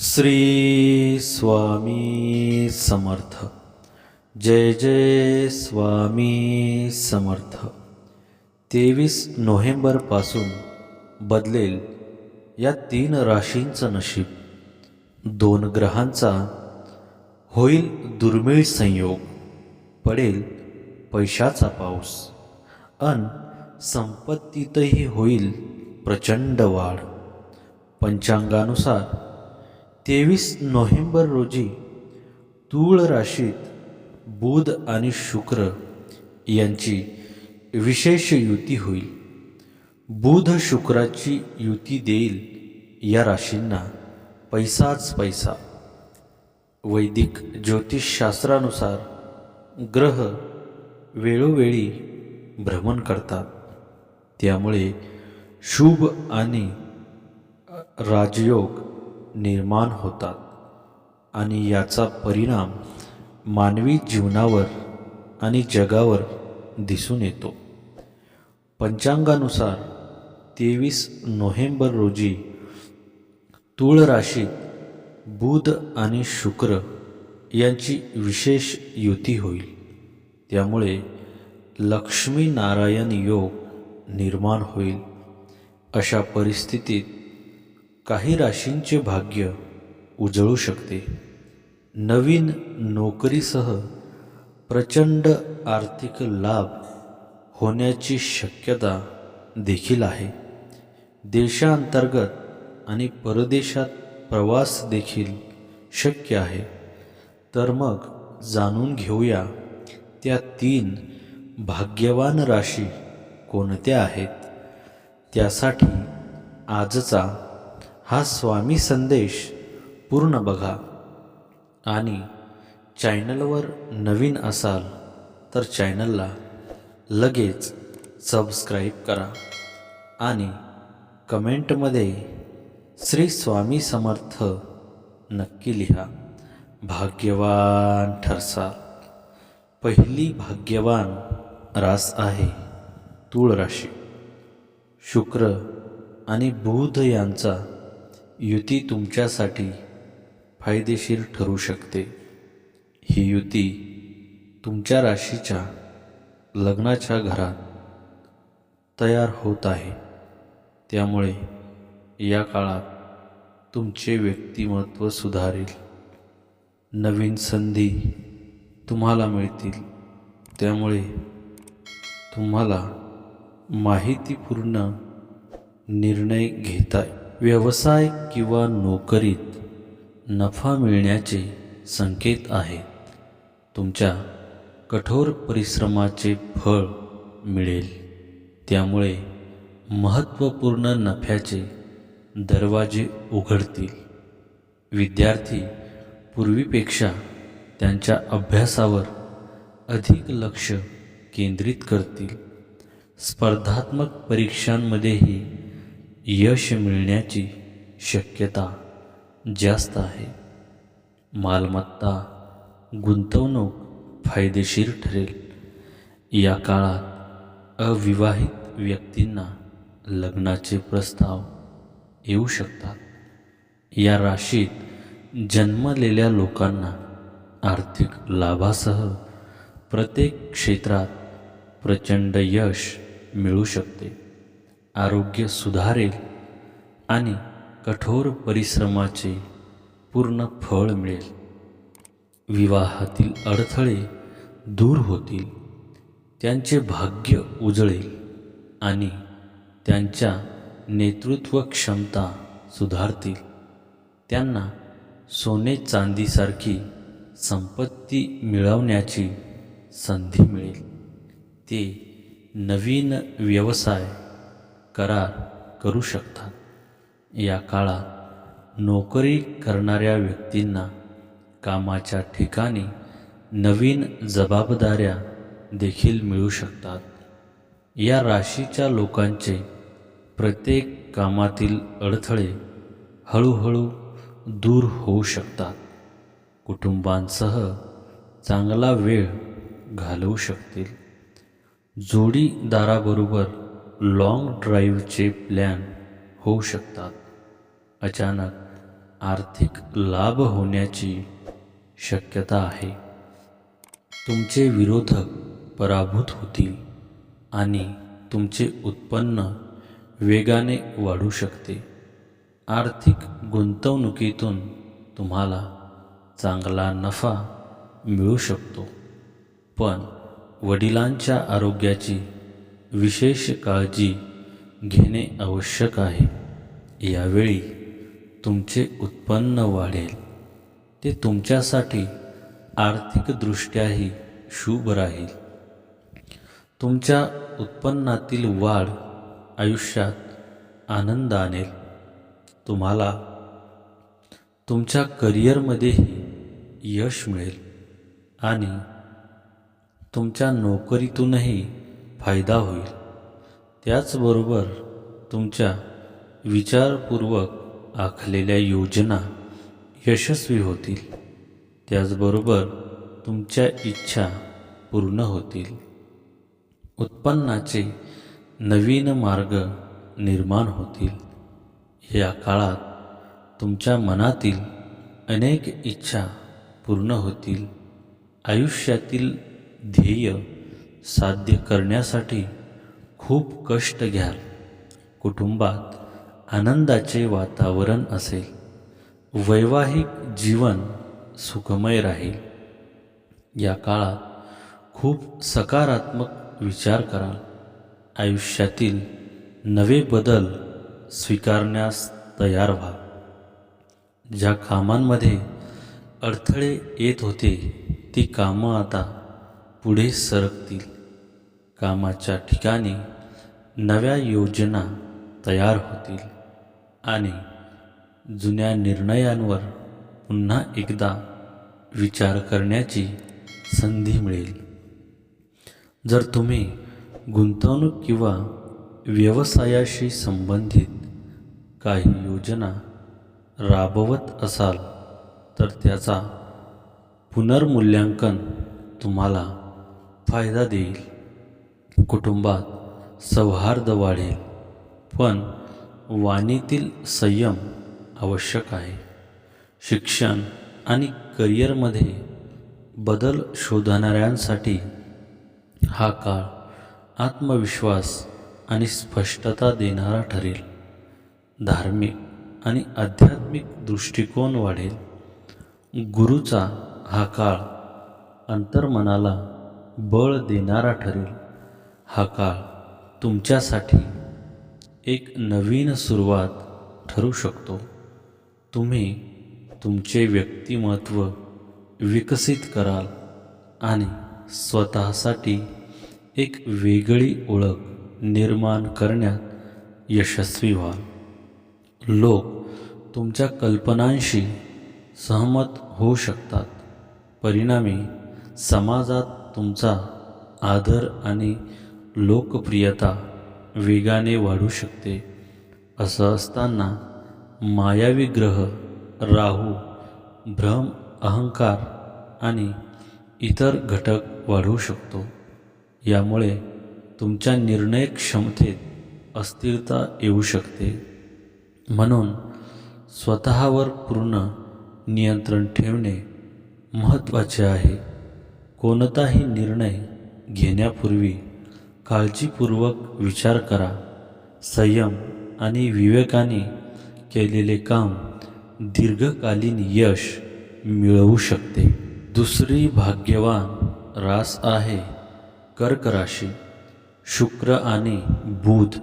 श्री स्वामी समर्थ। जय जय स्वामी समर्थ। तेवीस नोव्हेंबरपासून बदलेल या तीन राशींचं नशीब. दोन ग्रहांचा होईल दुर्मिळ संयोग. पडेल पैशाचा पाऊस. अन संपत्तीतही होईल प्रचंड वाढ. पंचांगानुसार तेवीस नोव्हेंबर रोजी तूळ राशीत बुध आणि शुक्र यांची विशेष युती होईल. बुध शुक्राची युती देईल या राशींना पैसाच पैसा. वैदिक ज्योतिषशास्त्रानुसार ग्रह वेळोवेळी भ्रमण करतात. त्यामुळे शुभ आणि राजयोग निर्माण होतात आणि याचा परिणाम मानवी जीवनावर आणि जगावर दिसून येतो. पंचांगानुसार तेवीस नोव्हेंबर रोजी तूळ राशीत बुध आणि शुक्र यांची विशेष युती होईल. त्यामुळे लक्ष्मी नारायण योग निर्माण होईल. अशा परिस्थितीत काही राशींचे भाग्य उजळू शकते. नवीन नोकरीसह प्रचंड आर्थिक लाभ होण्याची शक्यता देखील आहे. देशांतर्गत आणि परदेशात प्रवास देखील शक्य आहे. तर मग जाणून घेऊया त्या तीन भाग्यवान राशी कोणत्या आहेत? त्यासाठी आजचा हा स्वामी संदेश पूर्ण बघा. आणि चॅनलवर नवीन असाल तर चॅनलला लगेच सबस्क्राईब करा. आणि कमेंटमध्ये श्री स्वामी समर्थ नक्की लिहा. भाग्यवान ठरसा. पहिली भाग्यवान रास आहे तूळ राशी शुक्र आणि बुध यांचा युती तुमच्यासाठी फायदेशीर ठरू शकते. ही युती तुमच्या राशीच्या लग्नाच्या घरात तयार होत आहे. त्यामुळे या काळात तुमचे व्यक्तिमत्व सुधारेल. नवीन संधी तुम्हाला मिळतील. त्यामुळे तुम्हाला माहितीपूर्ण निर्णय घेता व्यवसाय किंवा नोकरीत नफा मिळण्याचे संकेत आहेत. तुमच्या कठोर परिश्रमाचे फळ मिळेल. त्यामुळे महत्त्वपूर्ण नफ्याचे दरवाजे उघडतील. विद्यार्थी पूर्वीपेक्षा त्यांच्या अभ्यासावर अधिक लक्ष केंद्रित करतील. स्पर्धात्मक परीक्षांमध्येही यश मिळण्याची शक्यता जास्त आहे. मालमत्ता गुंतवणूक फायदेशीर ठरेल. या काळात अविवाहित व्यक्तींना लग्नाचे प्रस्ताव येऊ शकतात. या राशीत जन्मलेल्या लोकांना आर्थिक लाभासह प्रत्येक क्षेत्रात प्रचंड यश मिळू शकते. आरोग्य सुधारेल आणि कठोर परिश्रमाचे पूर्ण फळ मिळेल. विवाहातील अडथळे दूर होतील त्यांचे भाग्य उजळेल आणि त्यांच्या नेतृत्व क्षमता सुधारतील. त्यांना सोने चांदीसारखी संपत्ती मिळवण्याची संधी मिळेल. ते नवीन व्यवसाय करार करू शकतात. या काळात नोकरी करणाऱ्या व्यक्तींना कामाच्या ठिकाणी नवीन जबाबदाऱ्या देखील मिळू शकतात. या राशीच्या लोकांचे प्रत्येक कामातील अडथळे हळूहळू दूर होऊ शकतात. कुटुंबांसह चांगला वेळ घालवू शकतील. जोडीदाराबरोबर लाँग ड्राईव्हचे प्लॅन होऊ शकतात. अचानक आर्थिक लाभ होण्याची शक्यता आहे. तुमचे विरोधक पराभूत होतील आणि तुमचे उत्पन्न वेगाने वाढू शकते. आर्थिक गुंतवणुकीतून तुम्हाला चांगला नफा मिळू शकतो. पण वडिलांच्या आरोग्याची विशेष काळजी घेणे आवश्यक आहे. यावेळी तुमचे उत्पन्न वाढेल. ते तुमच्यासाठी आर्थिकदृष्ट्याही शुभ राहील. तुमच्या उत्पन्नातील वाढ आयुष्यात आनंद आणेल. तुम्हाला तुमच्या करिअरमध्येही यश मिळेल आणि तुमच्या नोकरीतूनही फायदा होईल. त्याचबरोबर तुमच्या विचारपूर्वक आखलेल्या योजना यशस्वी होतील. त्याचबरोबर तुमच्या इच्छा पूर्ण होतील. उत्पन्नाचे नवीन मार्ग निर्माण होतील. या काळात तुमच्या मनातील अनेक इच्छा पूर्ण होतील. आयुष्यातील ध्येय साध्य करण्यासाठी खूप कष्ट घ्याल. कुटुंबात आनंदाचे वातावरण असेल. वैवाहिक जीवन सुखमय राहील. या काळात खूप सकारात्मक विचार कराल. आयुष्यातील नवे बदल स्वीकारण्यास तयार व्हा. ज्या कामांमध्ये अडथळे येत होते ती कामं आता पुढे सरकतील. कामाच्या ठिकाणी नव्या योजना तयार होतील आणि जुन्या निर्णयांवर पुन्हा एकदा विचार करण्याची संधी मिळेल. जर तुम्ही गुंतवणूक किंवा व्यवसायाशी संबंधित काही योजना राबवत असाल तर त्याचा पुनर्मूल्यांकन तुम्हाला फायदा देईल. कुटुंबात सौहार्द वाढेल पण वाणीतील संयम आवश्यक आहे. शिक्षण आणि करिअरमध्ये बदल शोधणाऱ्यांसाठी हा काळ आत्मविश्वास आणि स्पष्टता देणारा ठरेल. धार्मिक आणि आध्यात्मिक दृष्टिकोन वाढेल. गुरुचा हा काळ अंतर्मनाला बळ देणारा ठरेल. हा काळ तुमच्यासाठी एक नवीन सुरुवात ठरू शकतो. तुम्ही तुमचे व्यक्तिमत्व विकसित कराल आणि स्वतःसाठी एक वेगळी ओळख निर्माण करण्यात यशस्वी व्हाल. लोक तुमच्या कल्पनांशी सहमत होऊ शकतात. परिणामी समाजात तुमचा आदर आणि लोकप्रियता वेगाने वाढू शकते. असं असताना मायावी ग्रह राहू भ्रम अहंकार आणि इतर घटक वाढवू शकतो. यामुळे तुमच्या निर्णय क्षमतेत अस्थिरता येऊ शकते. म्हणून स्वतःवर पूर्ण नियंत्रण ठेवणे महत्त्वाचे आहे. कोणताही निर्णय घेण्यापूर्वी काळजीपूर्वक विचार करा. संयम आणि विवेकाने केलेले काम दीर्घकालीन यश मिळवू शकते. दुसरी भाग्यवान रास आहे कर्क राशी. शुक्र आणि बुध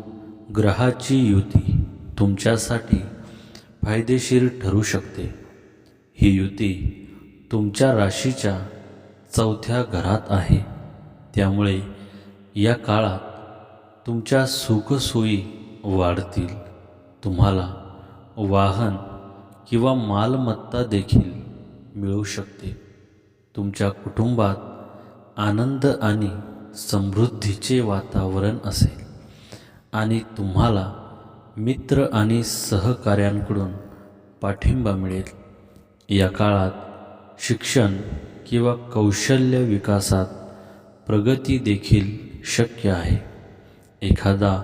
ग्रहाची युती तुमच्यासाठी फायदेशीर ठरू शकते. ही युती तुमच्या राशीच्या चौथ्या घरात आहे. त्यामुळे या काळात तुमच्या सुखसोयी वाढतील. तुम्हाला वाहन किंवा मालमत्ता देखील मिळू शकते. तुमच्या कुटुंबात आनंद आणि समृद्धीचे वातावरण असेल. आणि तुम्हाला मित्र आणि सहकाऱ्यांकडून पाठिंबा मिळेल. या काळात शिक्षण किंवा कौशल्य विकासात प्रगती देखील शक्य आहे. एखादा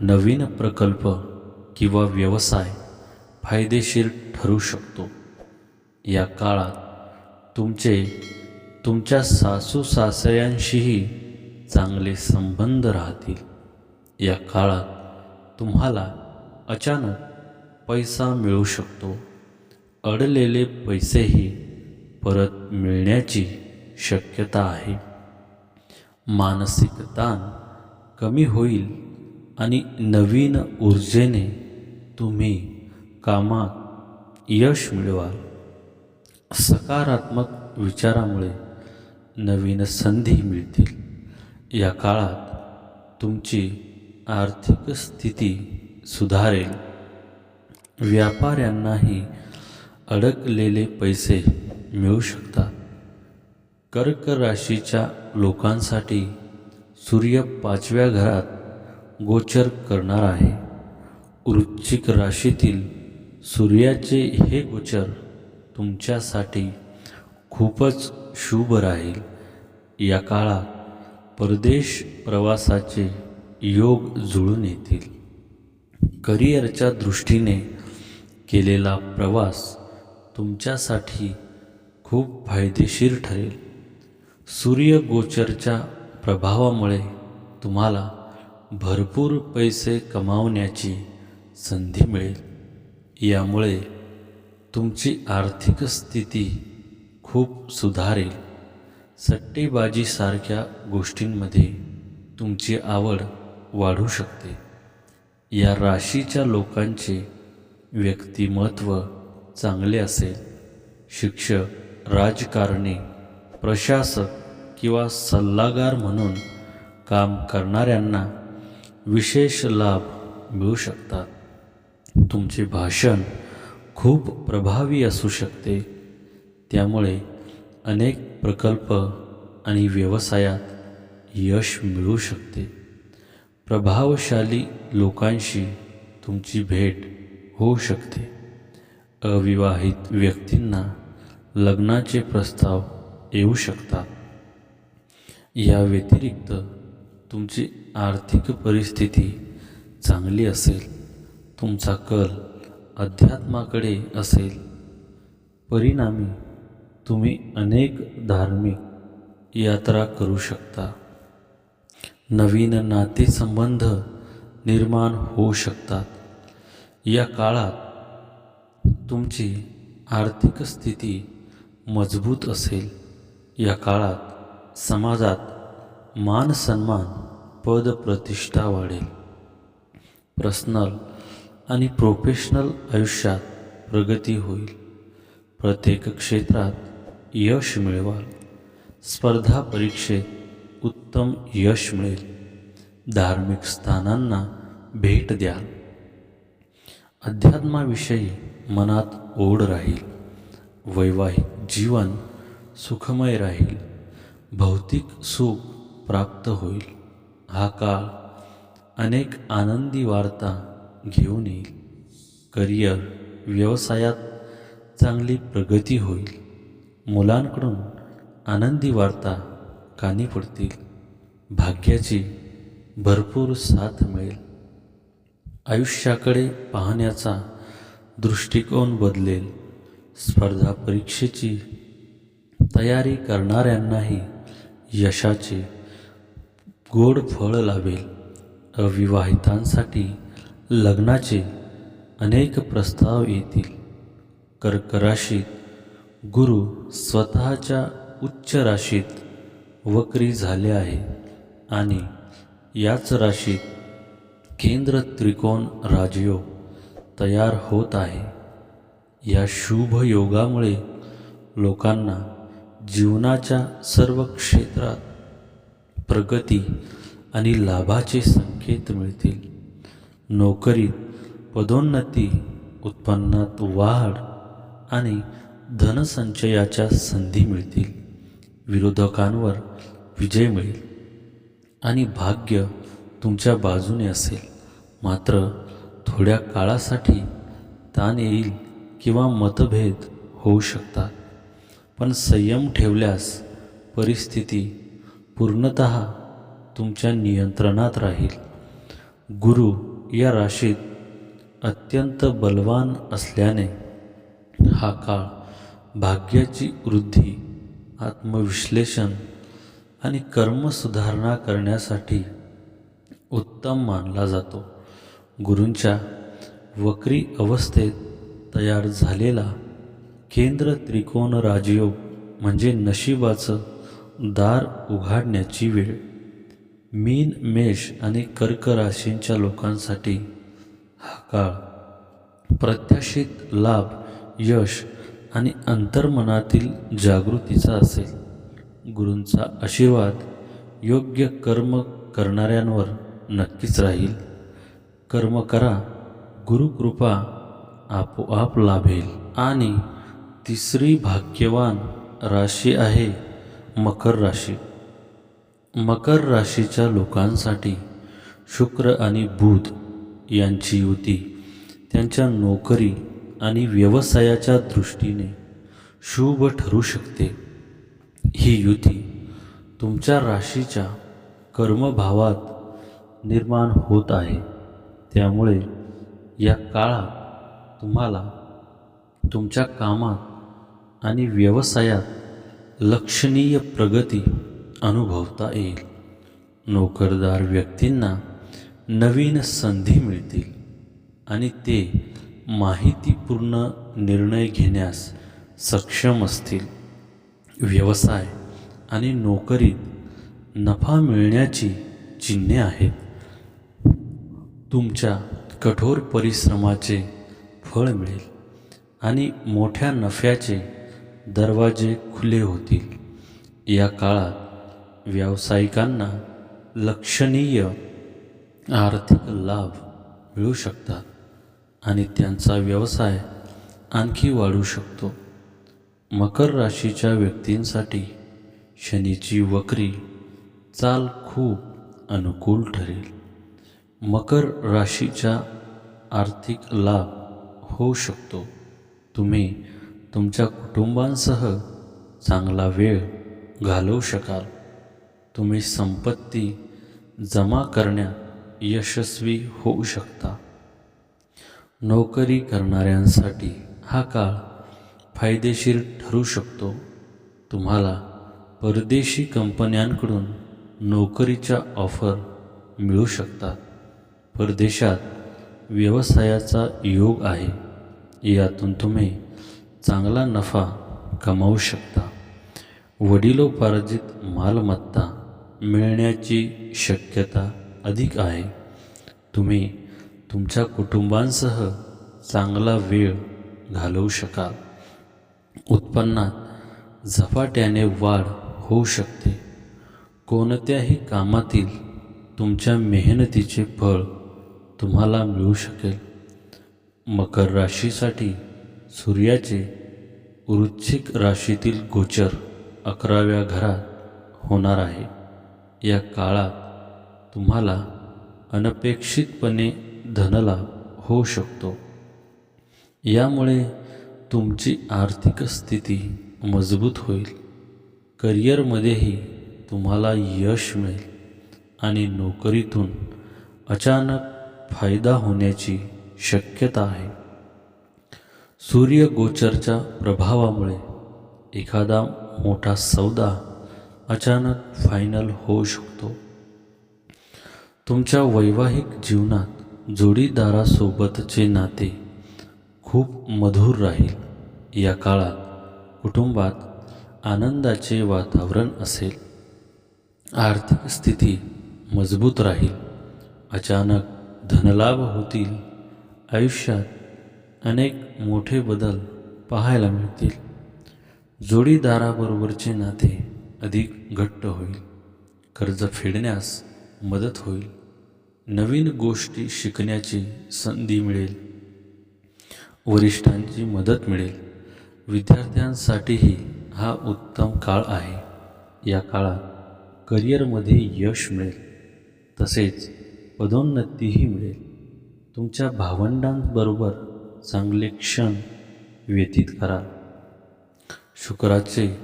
नवीन प्रकल्प किंवा व्यवसाय फायदेशीर ठरू शकतो. या काळात तुमचे तुमच्या सासू सासऱ्यांशीही चांगले संबंध राहतील. या काळात तुम्हाला अचानक पैसा मिळू शकतो. अडलेले पैसेही परत मिळण्याची शक्यता आहे. मानसिक ताण कमी होईल आणि नवीन ऊर्जेने तुम्ही कामात यश मिळवाल. सकारात्मक विचारामुळे नवीन संधी मिळतील. या काळात तुमची आर्थिक स्थिती सुधारेल. व्यापाऱ्यांनाही अडकलेले पैसे मिळू शकतात. कर्क राशीच्या लोकांसाठी सूर्य पाचव्या घरात गोचर करणार आहे. वृश्चिक राशीतील सूर्याचे हे गोचर तुमच्यासाठी खूपच शुभ राहील. या काळात परदेश प्रवासाचे योग जुळून येतील. करिअरच्या दृष्टीने केलेला प्रवास तुमच्यासाठी खूप फायदेशीर ठरेल. सूर्यगोचरच्या प्रभावामुळे तुम्हाला भरपूर पैसे कमावण्याची संधी मिळेल. यामुळे तुमची आर्थिक स्थिती खूप सुधारेल. सट्टेबाजीसारख्या गोष्टींमध्ये तुमची आवड वाढू शकते. या राशीच्या लोकांचे व्यक्तिमत्व चांगले असेल. शिक्षक राजकारणी प्रशासक किंवा सल्लागार म्हणून काम करणाऱ्यांना विशेष लाभ मिळू शकतात. तुमचे भाषण खूप प्रभावी असू शकते. त्यामुळे अनेक प्रकल्प आणि व्यवसायात यश मिळू शकते. प्रभावशाली लोकांशी तुमची भेट होऊ शकते. अविवाहित व्यक्तींना लग्नाचे प्रस्ताव येऊ शकतात. या व्यतिरिक्त तुमची आर्थिक परिस्थिती चांगली असेल तुमचा कल अध्यात्माकडे असेल परिणामी तुम्ही अनेक धार्मिक यात्रा करू शकता. नवीन नातेसंबंध निर्माण होऊ शकतात. या काळात तुमची आर्थिक स्थिती मजबूत असेल. या काळात समाजात मान सन्मान पद प्रतिष्ठा वाढेल. पर्सनल आणि प्रोफेशनल आयुष्यात प्रगती होईल. प्रत्येक क्षेत्रात यश मिळवाल. स्पर्धा परीक्षेत उत्तम यश मिळेल. धार्मिक स्थानांना भेट द्याल. अध्यात्माविषयी मनात ओढ राहील. वैवाहिक जीवन सुखमय राहील. भौतिक सुख प्राप्त होईल. हा काळ अनेक आनंदी वार्ता घेऊन येईल. करिअर व्यवसायात चांगली प्रगती होईल. मुलांकडून आनंदी वार्ता कानी पडतील. भाग्याची भरपूर साथ मिळेल. आयुष्याकडे पाहण्याचा दृष्टिकोन बदलेल. स्पर्धा परीक्षेची तयारी करणाऱ्यांनाही यशाचे गोड फळ लाभेल. अविवाहितांसाठी लग्नाचे अनेक प्रस्ताव येतील. कर्क राशीत गुरु स्वतःच्या उच्च राशीत वक्री झाले आहे आणि याच राशीत केंद्र त्रिकोण राजयोग तयार होत आहे. या शुभ योगामुळे लोकांना जीवनाच्या सर्व क्षेत्रात प्रगती आणि लाभाचे संकेत मिळतील. नोकरीत पदोन्नती उत्पन्नात वाढ आणि धनसंचयाच्या संधी मिळतील. विरोधकांवर विजय मिळेल आणि भाग्य तुमच्या बाजूने असेल. मात्र थोड्या काळासाठी ताण येईल किंवा मतभेद होऊ शकतात. पण संयम ठेवल्यास परिस्थिती पूर्णत तुमच्या नियंत्रणात राहील. गुरु या राशीत अत्यंत बलवान असल्याने हा काळ भाग्याची वृद्धी आत्मविश्लेषण आणि कर्मसुधारणा करण्यासाठी उत्तम मानला जातो. गुरूंच्या वक्री अवस्थेत तयार झालेला केंद्र त्रिकोण राजयोग म्हणजे नशिबाचं दार उघडण्याची वेळ. मीन मेष आणि कर्क राशींच्या लोकांसाठी हा काळ. प्रत्याशित लाभ यश आणि अंतर्मनातील जागृतीचा असेल. गुरूंचा आशीर्वाद योग्य कर्म करणाऱ्यांवर नक्कीच राहील. कर्म करा गुरुकृपा आपोआप लाभेल आणि तिसरी भाग्यवान राशी आहे मकर राशी. मकर राशीच्या लोकांसाठी शुक्र आणि बुध यांची युती त्यांच्या नोकरी आणि व्यवसायाच्या दृष्टीने शुभ ठरू शकते. ही युती तुमच्या राशीच्या कर्मभावात निर्माण होत आहे. त्यामुळे या काळात तुम्हाला तुमच्या कामात आणि व्यवसायात लक्षणीय प्रगती अनुभवता येईल. नोकरदार व्यक्तींना नवीन संधी मिळतील आणि ते माहितीपूर्ण निर्णय घेण्यास सक्षम असतील. व्यवसाय आणि नोकरीत नफा मिळण्याची चिन्हे आहेत. तुमच्या कठोर परिश्रमाचे फळ मिळेल आणि मोठ्या नफ्याचे दरवाजे खुले होतील. या काळात व्यावसायिकांना लक्षणीय आर्थिक लाभ मिळू शकतात आणि त्यांचा व्यवसाय आणखी वाढू शकतो. मकर राशीच्या व्यक्तींसाठी शनीची वक्री चाल खूप अनुकूल ठरेल. मकर राशीचा आर्थिक लाभ होऊ शकतो. तुम्ही तुमच्या कुटुंबांसह चांगला वेळ घालवू शकाल. तुम्ही संपत्ती जमा करण्यात यशस्वी होऊ शकता. नोकरी करणाऱ्यांसाठी हा काळ फायदेशीर ठरू शकतो. तुम्हाला परदेशी कंपन्यांकडून नोकरीच्या ऑफर मिळू शकतात. परदेशात व्यवसायाचा योग आहे. यातून तुम्ही चांगला नफा कमावू शकता. वडिलोपार्जित मालमत्ता मिळण्याची शक्यता अधिक आहे. तुम्ही तुमच्या कुटुंबांसह चांगला वेळ घालवू शकाल. उत्पन्नात झपाट्याने वाढ होऊ शकते. कोणत्याही कामातील तुमच्या मेहनतीचे फळ तुम्हाला मिळू शकेल. मकर राशीसाठी सूर्याचे वृश्चिक राशीतील गोचर अकराव्या घरात होणार आहे. या काळात तुम्हाला अनपेक्षितपणे धनलाभ होऊ शकतो. यामुळे तुमची आर्थिक स्थिती मजबूत होईल. करिअरमध्येही तुम्हाला यश मिळेल आणि नोकरीतून अचानक फायदा होण्याची शक्यता आहे. सूर्यगोचरच्या प्रभावामुळे एखादा मोठा सौदा अचानक फायनल होऊ शकतो. तुमच्या वैवाहिक जीवनात जोडीदारासोबतचे नाते खूप मधुर राहील. या काळात कुटुंबात आनंदाचे वातावरण असेल. आर्थिक स्थिती मजबूत राहील. अचानक धनलाभ होतील. आयुष्यात अनेक मोठे बदल पाहायला मिळतील. जोडीदाराबरोबरचे नाते अधिक घट्ट होईल. कर्ज फेडण्यास मदत होईल. नवीन गोष्टी शिकण्याची संधी मिळेल. वरिष्ठांची मदत मिळेल. विद्यार्थ्यांसाठीही हा उत्तम काळ आहे. या काळात करिअरमध्ये यश मिळेल. तसेच पदोन्नतीही मिळेल. तुमच्या भावंडांबरोबर चांगले क्षण व्यतीत करा. शुक्राचे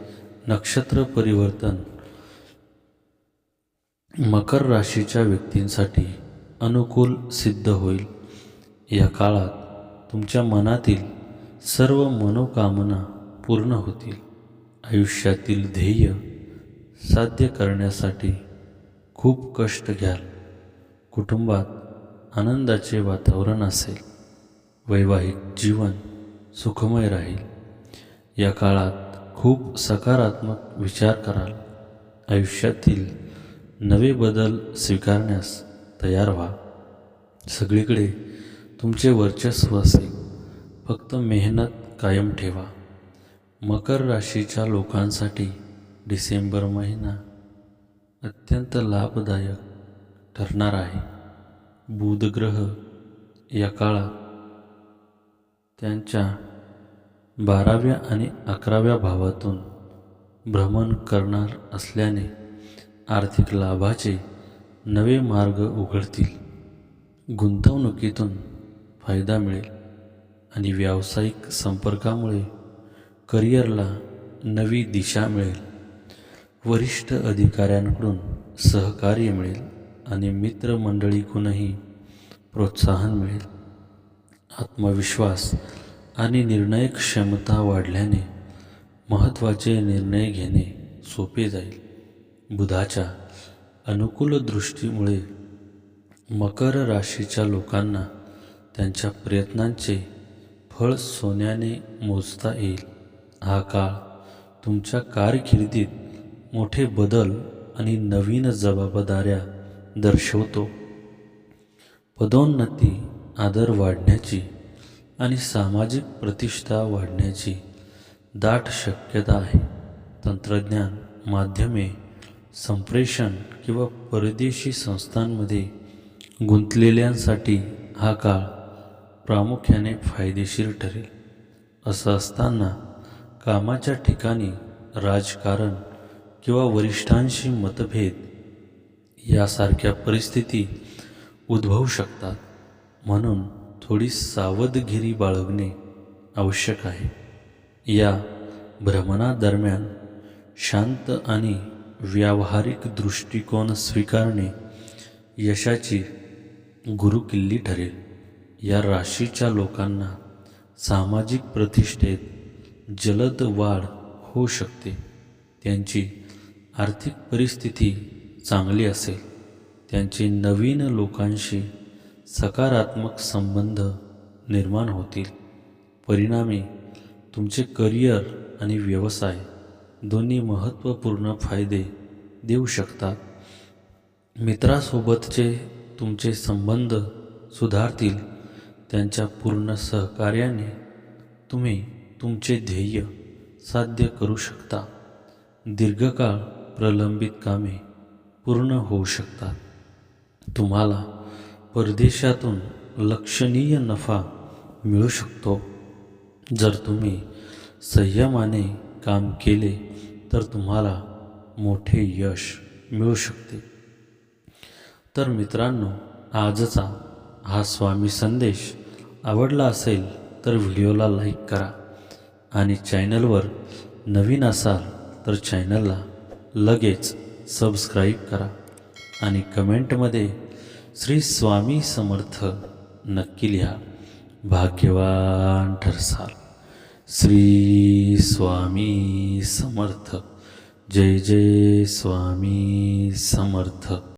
नक्षत्र परिवर्तन. मकर राशीच्या व्यक्तींसाठी अनुकूल सिद्ध होईल. या काळात तुमच्या मनातील सर्व मनोकामना पूर्ण होतील. आयुष्यातील ध्येय साध्य करण्यासाठी खूप कष्ट घ्याल. कुटुंबात आनंदाचे वातावरण असेल. वैवाहिक जीवन सुखमय राहील. या काळात खूप सकारात्मक विचार कराल. आयुष्यातील नवे बदल स्वीकारण्यास तयार व्हा. सगळीकडे तुमचे वर्चस्व असेल. फक्त मेहनत कायम ठेवा. मकर राशीच्या लोकांसाठी डिसेंबर महिना अत्यंत लाभदायक ठरणार आहे. बुधग्रह या काळात त्यांच्या बाराव्या आणि अकराव्या भावातून भ्रमण करणार असल्याने आर्थिक लाभाचे नवे मार्ग उघडतील. गुंतवणुकीतून फायदा मिळेल आणि व्यावसायिक संपर्कामुळे करिअरला नवी दिशा मिळेल. वरिष्ठ अधिकाऱ्यांकडून सहकार्य मिळेल आणि मित्रमंडळीकडूनही प्रोत्साहन मिळेल. आत्मविश्वास आणि निर्णय क्षमता वाढल्याने महत्त्वाचे निर्णय घेणे सोपे जाईल. बुधाच्या अनुकूल दृष्टीमुळे मकर राशीच्या लोकांना त्यांच्या प्रयत्नांचे फळ सोन्याने मोजता येईल. हा काळ तुमच्या कारकिर्दीत मोठे बदल आणि नवीन जबाबदाऱ्या दर्शवतो. पदोन्नती आदर वाढण्याची आणि सामाजिक प्रतिष्ठा वाढण्याची दाट शक्यता आहे. तंत्रज्ञान माध्यमे संप्रेषण किंवा परदेशी संस्थांमध्ये गुंतलेल्यांसाठी हा काळ प्रामुख्याने फायदेशीर ठरेल. असं असताना कामाच्या ठिकाणी राजकारण किंवा वरिष्ठांशी मतभेद यासारख्या परिस्थिती उद्भवू शकतात. म्हणून थोडी सावधगिरी बाळगणे आवश्यक आहे. या भ्रमणादरम्यान शांत आणि व्यावहारिक दृष्टिकोन स्वीकारणे यशाची गुरुकिल्ली ठरेल. या राशीच्या लोकांना सामाजिक प्रतिष्ठेत जलद वाढ होऊ शकते. त्यांची आर्थिक परिस्थिती चांगली असेल. त्यांचे नवीन लोकांशी सकारात्मक संबंध निर्माण होतील. परिणामी तुमचे करिअर आणि व्यवसाय दोन्ही महत्त्वपूर्ण फायदे देऊ शकतात. मित्रासोबतचे तुमचे संबंध सुधारतील. त्यांच्या पूर्ण सहकार्याने तुम्ही तुमचे ध्येय साध्य करू शकता. दीर्घकाळ प्रलंबित कामे पूर्ण होऊ शकतात. तुम्हाला परदेशातून लक्षणीय नफा मिळू शकतो. जर तुम्ही संयमाने काम केले तर तुम्हाला मोठे यश मिळू शकते. तर मित्रांनो आजचा हा स्वामी संदेश आवडला असेल तर व्हिडिओला लाईक करा आणि चॅनलवर नवीन असाल तर चॅनलला लगेच सबस्क्राईब करा आणि कमेंटमध्ये श्री स्वामी समर्थ नक्की लिहा. भाग्यवान ठरसाल. श्री स्वामी समर्थ. जय जय स्वामी समर्थ.